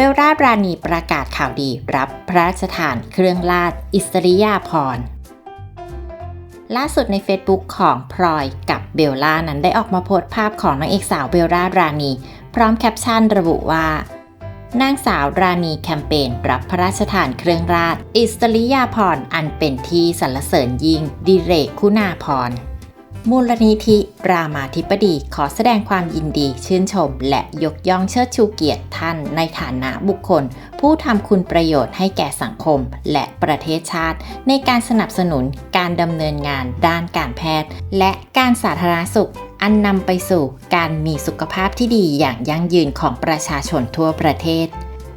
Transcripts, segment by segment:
เบลล่ารานีประกาศข่าวดีรับพระราชทานเครื่องราชอิสริยาภรณ์ล่าสุดใน Facebook ของพลอยกับเบลล่านั้นได้ออกมาโพสต์ภาพของนางเอกสาวเบลล่ารานีพร้อมแคปชั่นระบุว่า นางสาวราณีแคมเปญรับพระราชทานเครื่องราชอิสริยาภรณ์อันเป็นที่สรรเสริญยิ่งดิเรกคุณาภรณ์ มูลนิธิรามาธิบดีขอแสดงความยินดี ชื่นชม และยกย่องเชิดชูเกียรติท่านในฐานะบุคคล ผู้ทำคุณประโยชน์ให้แก่สังคม และประเทศชาติ ในการสนับสนุนการดำเนินงานด้านการแพทย์ และการสาธารณสุข อันนำไปสู่การมีสุขภาพที่ดีอย่างยั่งยืนของประชาชนทั่วประเทศ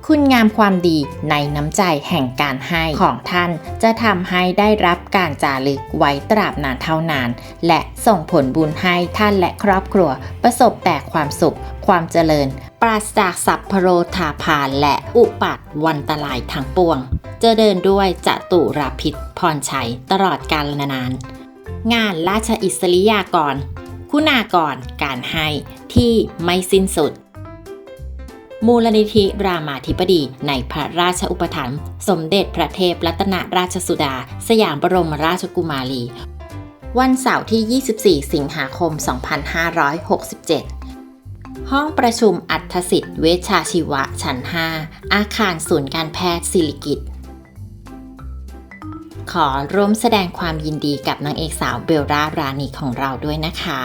คุณงามความดีในน้ำใจแห่งการให้ของท่าน จะทำให้ได้รับการจารึกไว้ตราบนานเท่านาน และส่งผลบุญให้ท่านและครอบครัว ประสบแต่ความสุข ความเจริญ ปราศจากสัพพโรธาพานและอุปัตวันตรายทั้งปวง จะเจริญด้วยจตุราพิษพรชัยตลอดกาลนาน งานราชอิสริยากร คุณากรการให้ที่ไม่สิ้นสุด มูลนิธิรามาธิบดีในพระราชอุปถัมภ์สมเด็จพระเทพรัตนราชสุดา สยามบรมราชกุมารี วันเสาร์ที่ 24 สิงหาคม 2567ห้องประชุมอัธสิทธิ์เวชชาชีวะชั้น 5 อาคารศูนย์การแพทย์ศิริกิตขอร่วมแสดงความยินดีกับนางเอกสาวเบลล่ารานีของเราด้วยนะคะ